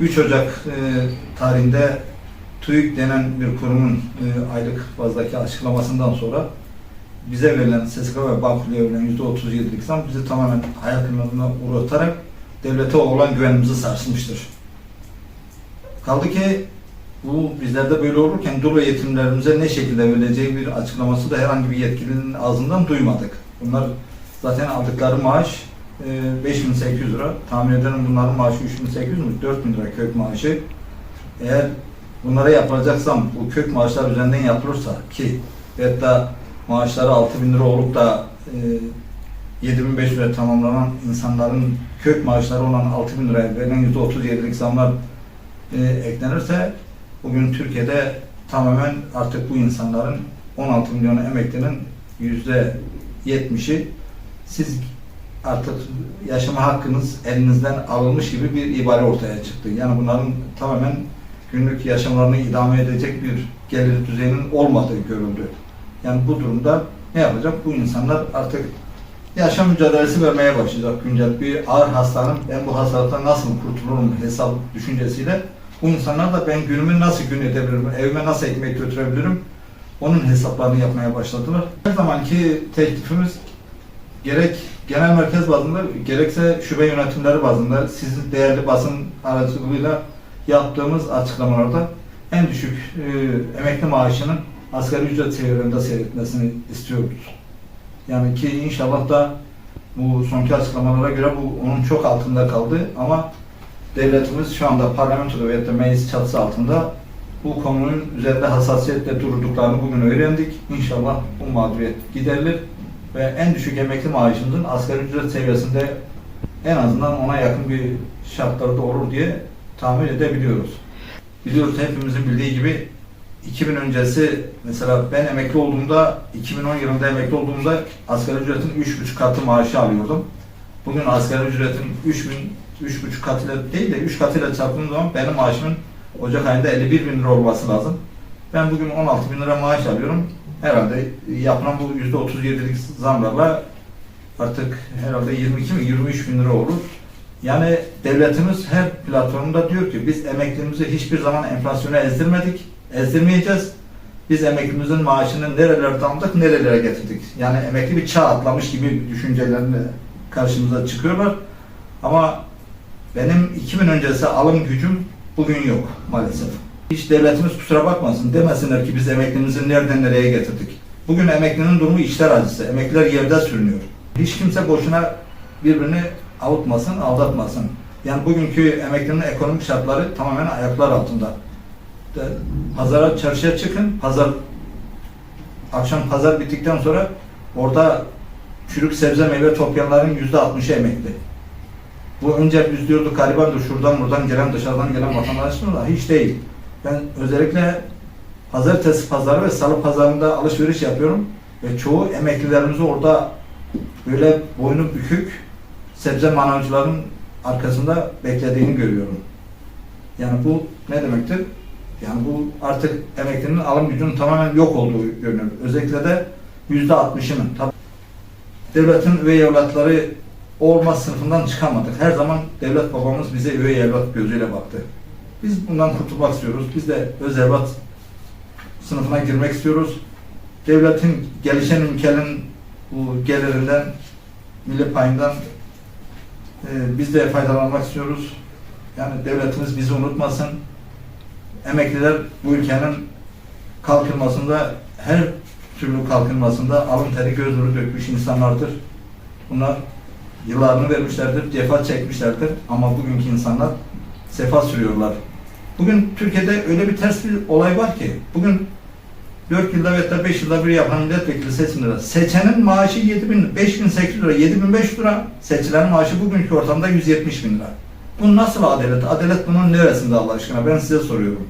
3 Ocak e, tarihinde TÜİK denen bir kurumun e, aylık bazdaki açıklamasından sonra bize verilen SSK ve Bağkur'ya verilen %37'lik zam bizi tamamen hayal kırıklığına uğratarak devlete olan güvenimizi sarsmıştır. Kaldı ki bu bizlerde böyle olurken dul yetimlerimize ne şekilde verileceği bir açıklaması da herhangi bir yetkilinin ağzından duymadık. Bunlar zaten aldıkları maaş e, 5800 lira. Tahmin ederim bunların maaşı 3800 mü? 4000 lira kök maaşı. Eğer bunlara yapılacaksam bu kök maaşlar üzerinden yapılırsa ki da maaşları 6000 lira olup da e, 7500 lira tamamlanan insanların kök maaşları olan 6000 liraya verilen %37'lik zamlar e, eklenirse bugün Türkiye'de tamamen artık bu insanların 16 milyon emeklinin yüzde 70'i siz artık yaşama hakkınız elinizden alınmış gibi bir ibare ortaya çıktı. Yani bunların tamamen günlük yaşamlarını idame edecek bir gelir düzeyinin olmadığı görüldü. Yani bu durumda ne yapacak? Bu insanlar artık yaşam mücadelesi vermeye başlayacak güncel bir ağır hastanın ben bu hastalıktan nasıl kurtulurum hesap düşüncesiyle bu insanlar da ben günümü nasıl gün edebilirim, evime nasıl ekmek götürebilirim onun hesaplarını yapmaya başladılar. Her zamanki teklifimiz gerek genel merkez bazında gerekse şube yönetimleri bazında sizin değerli basın aracılığıyla yaptığımız açıklamalarda en düşük e, emekli maaşının asgari ücret seviyelerinde seyretmesini istiyoruz. Yani ki inşallah da bu sonki açıklamalara göre bu onun çok altında kaldı ama devletimiz şu anda parlamentoda veyahut da meclis çatısı altında bu konunun üzerinde hassasiyetle durduklarını bugün öğrendik. İnşallah bu mağduriyet giderilir ve en düşük emekli maaşımızın asgari ücret seviyesinde en azından ona yakın bir şartlarda olur diye tahmin edebiliyoruz. Biliyoruz hepimizin bildiği gibi 2000 öncesi mesela ben emekli olduğumda 2010 yılında emekli olduğumda asgari ücretin 3,5 katı maaşı alıyordum. Bugün asgari ücretin 3000 3,5 katıyla değil de 3 katıyla çarptığım zaman benim maaşımın Ocak ayında 51 bin lira olması lazım. Ben bugün 16 bin lira maaş alıyorum. Herhalde yapılan bu %37'lik zamlarla artık herhalde 22 mi 23 bin lira olur. Yani devletimiz her platformda diyor ki biz emeklerimizi hiçbir zaman enflasyona ezdirmedik, ezdirmeyeceğiz. Biz emeklimizin maaşını nerelere aldık, nerelere getirdik. Yani emekli bir çağ atlamış gibi düşüncelerle karşımıza çıkıyorlar. Ama benim 2000 öncesi alım gücüm bugün yok maalesef. Hiç devletimiz kusura bakmasın demesinler ki biz emeklimizi nereden nereye getirdik. Bugün emeklinin durumu işler acısı. Emekliler yerde sürünüyor. Hiç kimse boşuna birbirini avutmasın, aldatmasın. Yani bugünkü emeklinin ekonomik şartları tamamen ayaklar altında. Pazara, çarşıya çıkın. Pazar akşam pazar bittikten sonra orada çürük sebze meyve toplayanların yüzde altmışı emekli. Bu önce biz diyorduk garibandır şuradan buradan gelen dışarıdan gelen vatandaşlar da hiç değil. Ben özellikle pazartesi pazarı ve salı pazarında alışveriş yapıyorum ve çoğu emeklilerimizi orada böyle boynu bükük sebze manavcıların arkasında beklediğini görüyorum. Yani bu ne demektir? Yani bu artık emeklinin alım gücünün tamamen yok olduğu görünüyor. Özellikle de yüzde altmışının. Devletin üvey evlatları olma sınıfından çıkamadık. Her zaman devlet babamız bize üvey evlat gözüyle baktı. Biz bundan kurtulmak istiyoruz. Biz de öz evlat sınıfına girmek istiyoruz. Devletin gelişen ülkenin bu gelirinden, milli payından e, biz de faydalanmak istiyoruz. Yani devletimiz bizi unutmasın. Emekliler bu ülkenin kalkınmasında, her türlü kalkınmasında alın teri göz nuru dökmüş insanlardır. Bunlar yıllarını vermişlerdir, cefa çekmişlerdir ama bugünkü insanlar sefa sürüyorlar. Bugün Türkiye'de öyle bir ters bir olay var ki, bugün 4 yılda ve da 5 yılda bir yapan milletvekili seçimleri seçenin maaşı 7 bin, 5800 lira, 7500 lira, seçilenin maaşı bugünkü ortamda 170 bin lira. Bu nasıl adalet? Adalet bunun neresinde Allah aşkına? Ben size soruyorum.